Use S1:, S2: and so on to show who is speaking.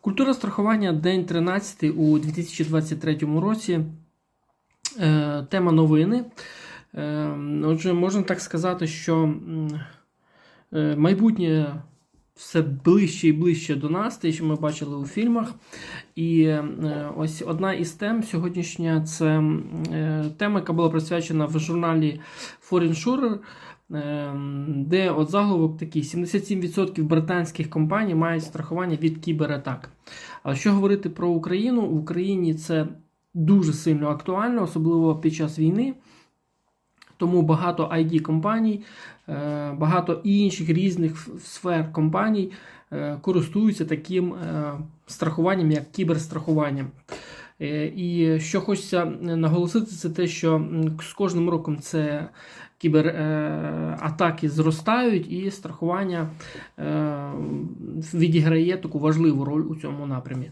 S1: Культура страхування день 13 у 2023 році. Е, Тема новини. Е, Отже, можна так сказати, що е, майбутнє все ближче і ближче до нас, те, що ми бачили у фільмах. І ось одна із тем сьогоднішня це тема, яка була присвячена в журналі Foreign Insurer, е, де от заголовок такий: 77% британських компаній мають страхування від кібератак. А що говорити про Україну? В Україні це дуже сильно актуально, особливо під час війни. Тому багато it компаній, е, багато інших різних сфер компаній е, користуються таким е, страхуванням, як кіберстрахуванням. Е, І що хочеться наголосити, це те, що з кожним роком це кібератаки зростають, і страхування е, відіграє таку важливу роль у цьому напрямі.